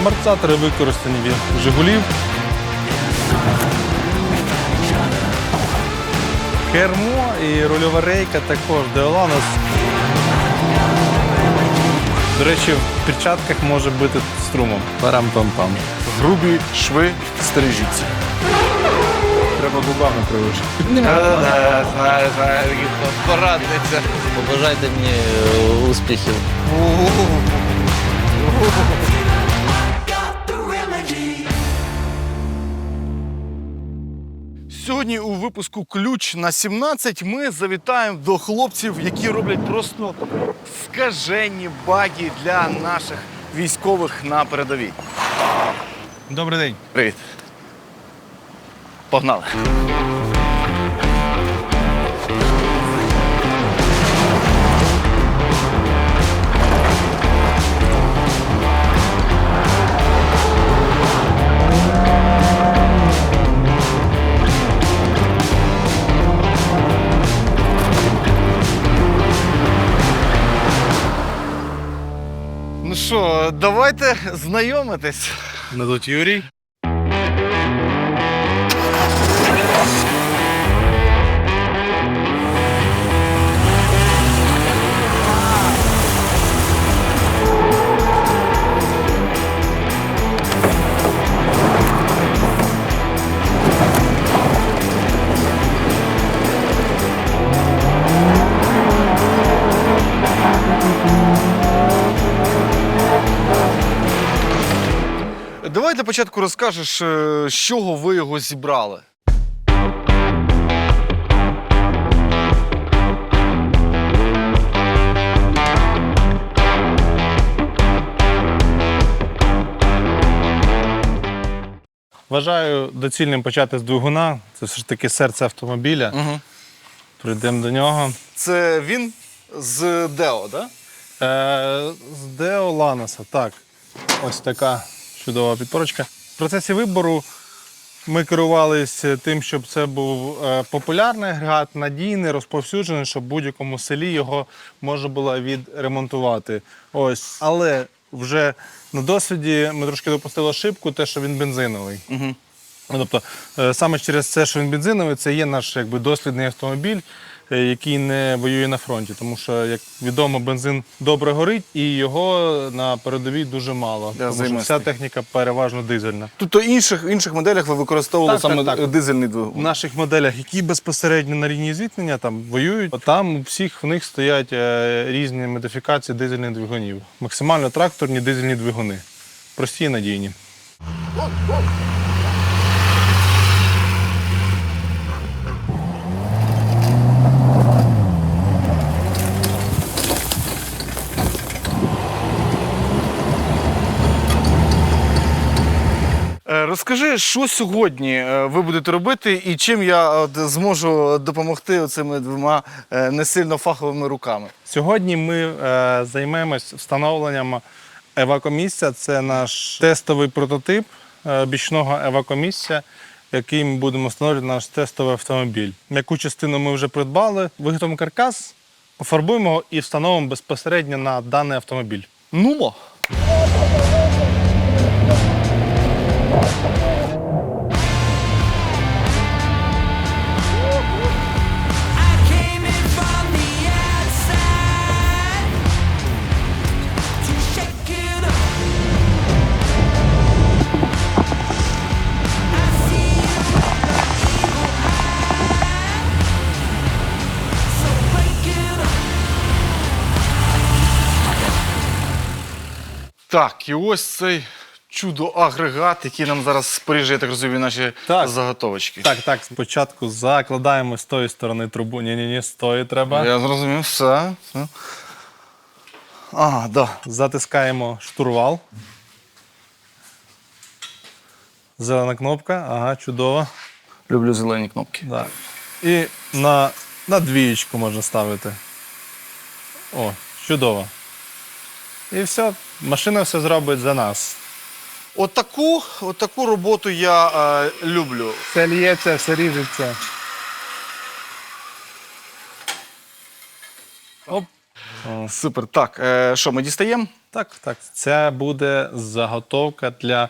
Амортизатори використані від Жигулів. Кермо і рульова рейка також Деоланос. До речі, в перчатках може бути струмом. Парам-пам-пам. Грубі шви стережіться. Треба губами привишити. Знаю, знаю, порадиться. Побажайте мені е, успіхів. Сьогодні у випуску Ключ на 17 ми завітаємо до хлопців, які роблять просто скажені баги для наших військових на передовій. Добрий день. Привіт. Погнали. Давайте знайомитись. Мене звуть Юрій. Для початку розкажеш, е, з чого ви його зібрали. Вважаю доцільним почати з двигуна. Це все ж таки серце автомобіля. Угу. Прийдемо до нього. Це він з Део, так? Да? Е, з Део Ланоса, так. Ось така чудова підпорочка. В процесі вибору ми керувалися тим, щоб це був е, популярний агрегат, надійний, розповсюджений, щоб в будь-якому селі його можна було відремонтувати. Ось. Але вже на досвіді ми трошки допустили ошибку, те, що він бензиновий. Угу. Тобто, е, саме через це, що він бензиновий, це є наш якби, дослідний автомобіль, який не воює на фронті. Тому що, як відомо, бензин добре горить і його на передовій дуже мало. Я тому що вся техніка переважно дизельна. Тобто інших, інших моделях ви використовували Так, так, саме так. дизельний В двигун. наших моделях, які безпосередньо на лінії зіткнення там воюють, там у всіх в них стоять е, різні модифікації дизельних двигунів. Максимально тракторні дизельні двигуни. Прості і надійні. Е, Розкажи, що сьогодні е, ви будете робити і чим я от, зможу допомогти цими двома е, не сильно фаховими руками. Сьогодні ми е, займемось встановленням евакомісця. Це наш тестовий прототип е, бічного евакомісця, який ми будемо встановлювати наш тестовий автомобіль. М'яку частину ми вже придбали, виготовимо каркас, пофарбуємо його і встановимо безпосередньо на даний автомобіль. Нумо. Так, і ось цей чудо-агрегат, який нам зараз споріжує, я так розумію, наші Так. заготовочки. Так, так, спочатку закладаємо з тої сторони трубу. Ні, ні, ні, з тої треба. Я зрозумів, все. все. Ага, да. Затискаємо штурвал. Зелена кнопка, ага, чудово. Люблю зелені кнопки. Да. І на, на двієчку можна ставити. О, чудово. І все, машина все зробить за нас. Отаку, отаку роботу я е, люблю. Все лється, все ріжеться. Оп. Супер. Так, е, що, ми дістаємо? Так, так. Це буде заготовка для,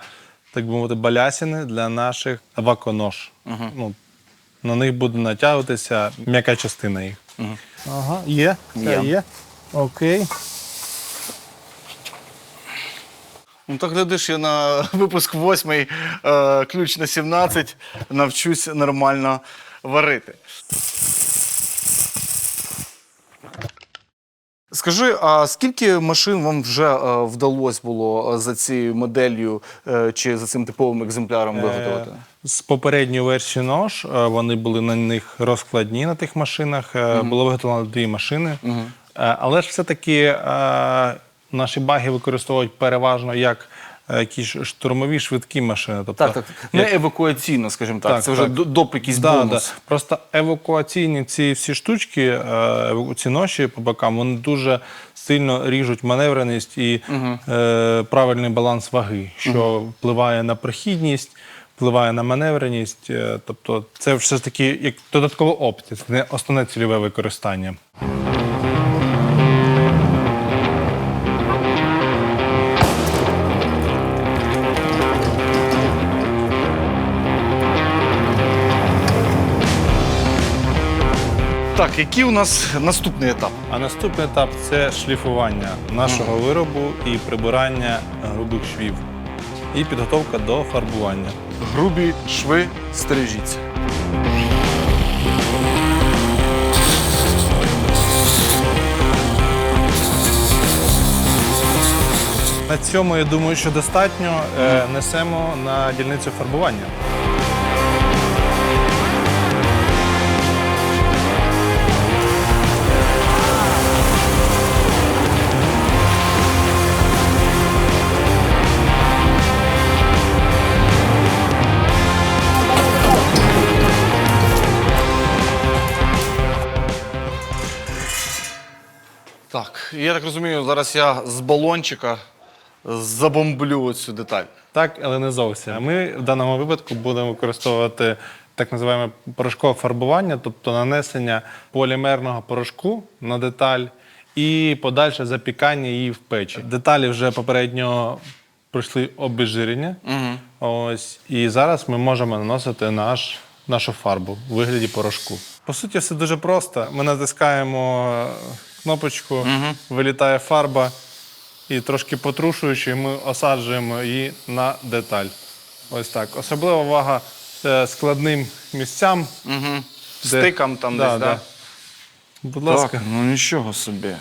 так би мовити, балясини для наших ваконож. Ну, на них буде натягуватися м'яка частина їх. Ага, є. Це Є. є. Окей. Ну так глядиш, я на випуск восьмий е, ключ на 17 навчусь нормально варити. Скажи, а скільки машин вам вже е, вдалося було е, за цією моделлю е, чи за цим типовим екземпляром виготовити? Е, З попередньої версії нож е, вони були на них розкладні на тих машинах. е, Було виготовлено дві машини. Е, Але ж все-таки е, наші баги використовують переважно як е, якісь штурмові швидкі машини. Тобто, Так, так. Не евакуаційно, скажімо так. Так, Це вже так. до- доп якийсь Да, бонус. Да. Просто евакуаційні ці всі штучки, е, ці ноші по бокам, вони дуже сильно ріжуть маневреність і е, правильний баланс ваги, що впливає на прохідність, впливає на маневреність. Тобто це все ж таки як додаткова опція, це не основне цільове використання. Так, який у нас наступний етап? А наступний етап це шліфування нашого виробу і прибирання грубих швів. І підготовка до фарбування. Грубі шви стережіться. На цьому я думаю, що достатньо. Е, Несемо на дільницю фарбування. Я так розумію, зараз я з балончика забомблю цю деталь. Так, але не зовсім. Ми в даному випадку будемо використовувати так називаємо порошкове фарбування, тобто нанесення полімерного порошку на деталь і подальше запікання її в печі. Деталі вже попередньо пройшли обезжирення. Ось, і зараз ми можемо наносити наш, нашу фарбу у вигляді порошку. По суті, все дуже просто. Ми натискаємо кнопочку, вилітає фарба. І трошки потрушуючи, ми осаджуємо її на деталь. Ось так. Особлива увага е, складним місцям. Угу. Стикам там Да, десь, да. так? Будь ласка. ну нічого собі.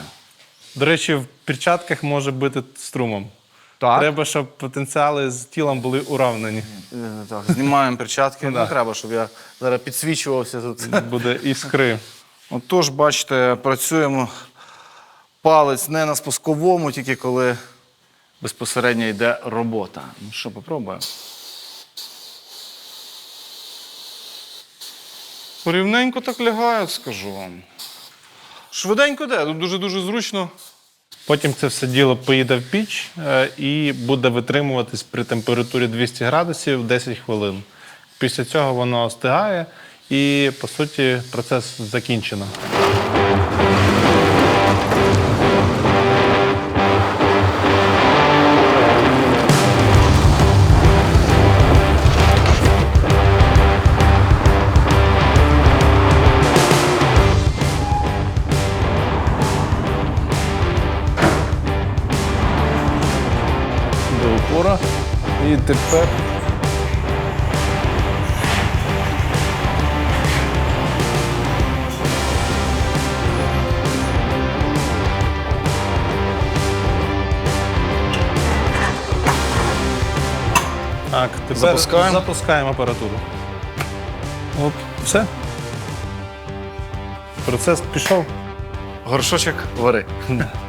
До речі, в перчатках може бути струмом. Так. Треба, щоб потенціали з тілом були уравнені. Е, Так, знімаємо перчатки. Не треба, щоб я зараз підсвічувався тут. Буде іскри. Отож, бачите, працюємо палець не на спусковому, тільки коли безпосередньо йде робота. Ну що, попробуємо. Рівненько так лягає, скажу вам. Швиденько йде, тут дуже-дуже зручно. Потім це все діло поїде в піч е, і буде витримуватись при температурі 200 градусів 10 хвилин. Після цього воно остигає і, по суті, процес закінчено. Тепер Так, тепер Запускаємо. запускаємо апаратуру. Оп, все. Процес пішов. Горшочок вари.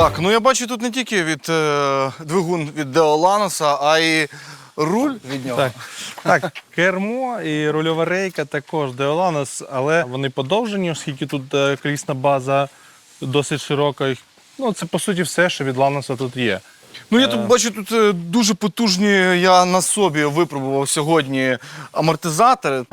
Так, ну я бачу тут не тільки від е, двигун від Деоланоса, а й руль від нього. Так, так, кермо і рульова рейка також Деоланос, але вони подовжені, оскільки тут е, колісна база досить широка. Ну, це по суті все, що від Ланоса тут є. Ну я тут бачу, тут е, дуже потужні. Я на собі випробував сьогодні амортизатори.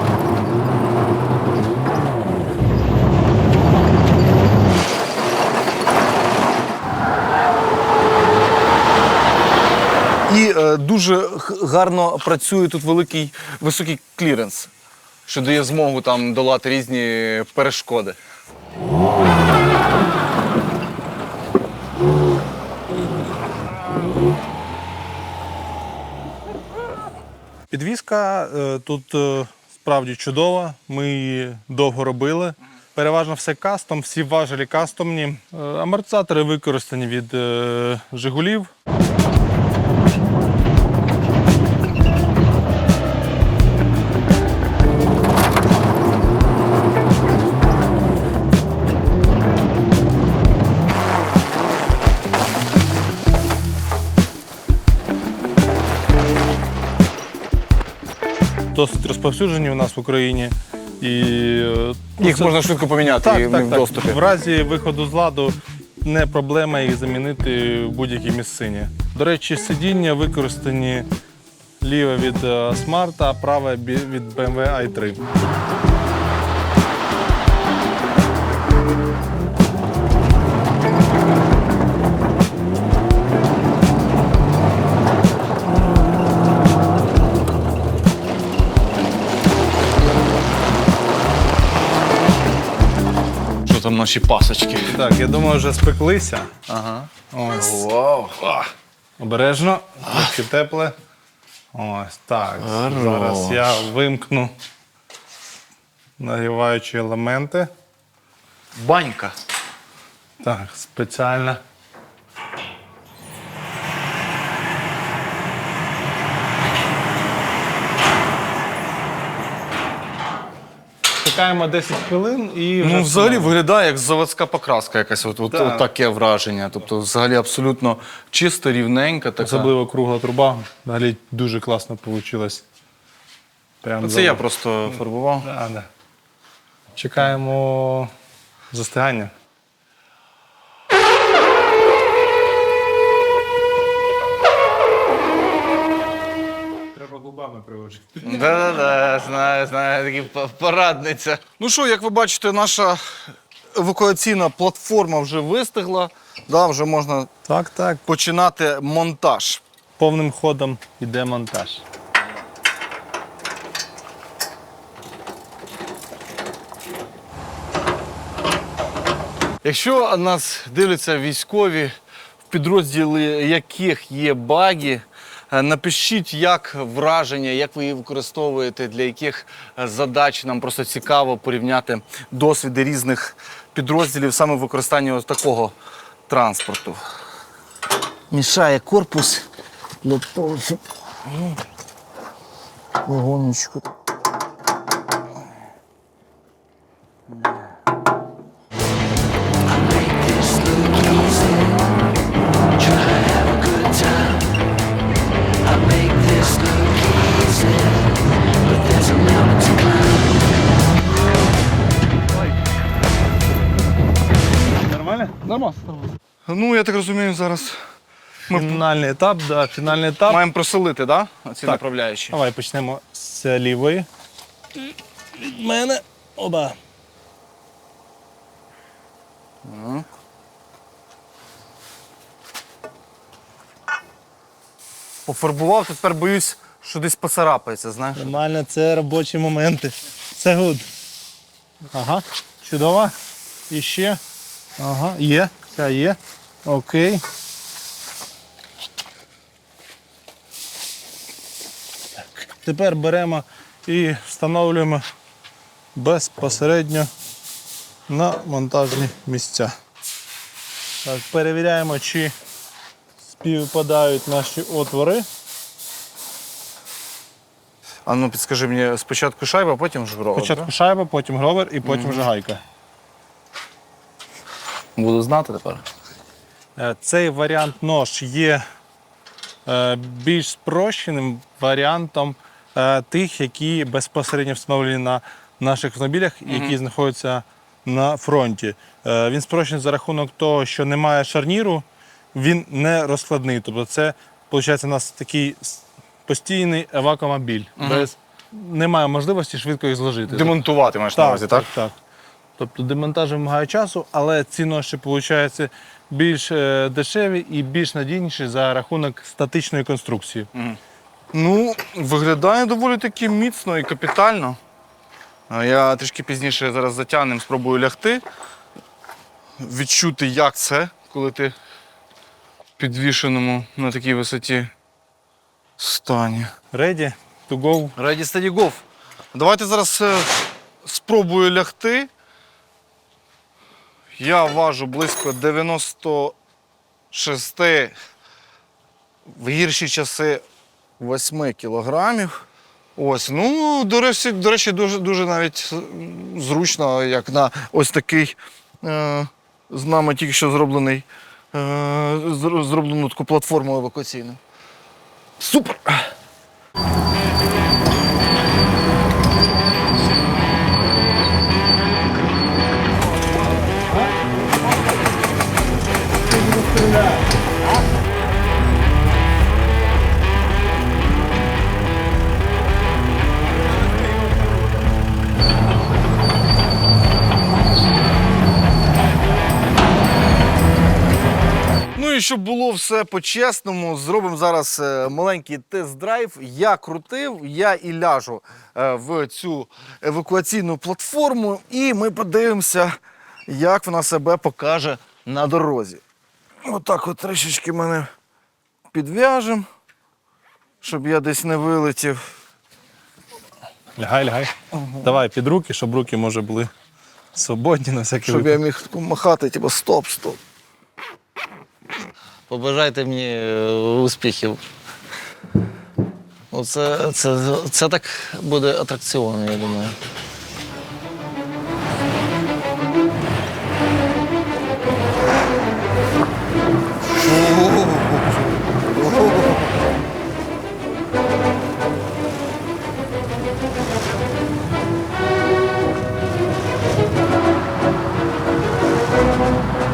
Дуже гарно працює тут великий високий кліренс, що дає змогу там долати різні перешкоди. Підвізка е, тут е, справді чудова. Ми її довго робили. Переважно все кастом, всі важелі кастомні. Е, Амортизатори використані від Жигулів. Досить розповсюджені у нас в Україні. І е, ну, Їх це- можна швидко поміняти так, і так, вони в так. доступі. В разі виходу з ладу не проблема їх замінити в будь-якій місцині. До речі, сидіння використані ліве від е, Smart, а праве бі- від BMW i3. Там наші пасочки? Так, я думаю, вже спеклися. Ага. Ось. Вау. Обережно, трохи тепле. Ось так. Зараз я вимкну нагріваючі елементи. Банька. Так, спеціально. Чекаємо 10 хвилин і вже Ну, взагалі виглядає як заводська покраска якась, от, от, Так. от таке враження. Тобто, взагалі абсолютно чисто, рівненька така. особливо кругла труба. Взагалі дуже класно вийшло. Прям Це я просто фарбував. Да, да. Чекаємо застигання. Треба губами. Да-да-да, знаю, знаю, такі порадниця. Ну що, як ви бачите, наша евакуаційна платформа вже вистигла. Да, вже можна Так, так. починати монтаж. Повним ходом йде монтаж. Якщо нас дивляться військові, в підрозділі яких є баги, напишіть, як враження, як ви її використовуєте, для яких е, задач нам просто цікаво порівняти досвіди різних підрозділів саме в використанні ось такого транспорту. мішає корпус для того, щоб ну, вагонечку. Ну, я так розумію, зараз ми Фінальний етап, да, фінальний етап. маємо проселити, да? ці Так. направляючі. Давай почнемо з лівої. Від мене. Оба. Пофарбував, тепер боюсь, що десь поцарапається, знаєш. Нормально, це робочі моменти. Це гуд. Ага, чудово. І ще. Ага, є. Ця є. Окей. Так. Тепер беремо і встановлюємо безпосередньо на монтажні місця. Так, перевіряємо, чи співпадають наші отвори. А ну підскажи мені спочатку шайба, потім жгрова. Спочатку шайба, потім гровер і потім вже гайка. Буду знати тепер. Е, Цей варіант нож є е, більш спрощеним варіантом е, тих, які безпосередньо встановлені на наших автомобілях, які знаходяться на фронті. Він спрощений за рахунок того, що немає шарніру, він не розкладний. Тобто це, виходить, у нас такий постійний евакомобіль. Без, немає можливості швидко їх зложити. Демонтувати маєш на увазі, так, так? так. Тобто демонтаж вимагає часу, але ці ноші виходить більш е, дешеві і більш надійніші за рахунок статичної конструкції. Ну, виглядає доволі таки міцно і капітально. Я трішки пізніше зараз затягнем, спробую лягти, відчути, як це, коли ти в підвішеному на такій висоті стані. Ready to go. Ready, steady, go. Давайте зараз е, спробую лягти. Я важу близько 96 в гірші часи 8 кілограмів. Ось, ну, до речі, до речі, дуже, дуже навіть зручно, як на ось такий е, з нами тільки що зроблений, е, зроблену таку платформу евакуаційну. Супер! Щоб було все по-чесному, зробимо зараз е, маленький тест-драйв. Я крутив, я і ляжу е, в цю евакуаційну платформу, і ми подивимося, як вона себе покаже на дорозі. Отак от трішечки мене підв'яжемо, щоб я десь не вилетів. Лягай, лягай. Давай під руки, щоб руки може були свободні на всякий Щоб я міг махати, типу стоп, стоп. Побажайте мені е, успіхів. Оце, це, це так буде атракціон, я думаю. Такий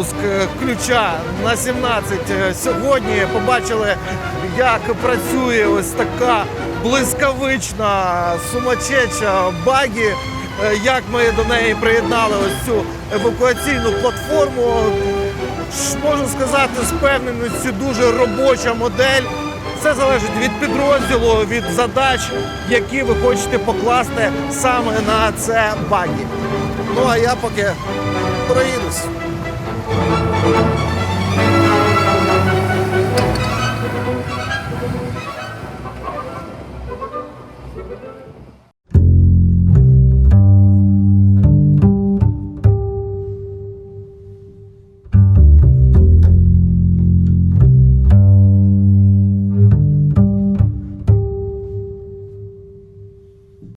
випуск е, ключа на 17 е, сьогодні. Побачили, як працює ось така блискавична сумасчеча багі. е, Як ми до неї приєднали ось цю евакуаційну платформу. Можу сказати з певненістю дуже робоча модель. Все залежить від підрозділу, від задач, які ви хочете покласти саме на це багі. Ну а я поки проїдусь.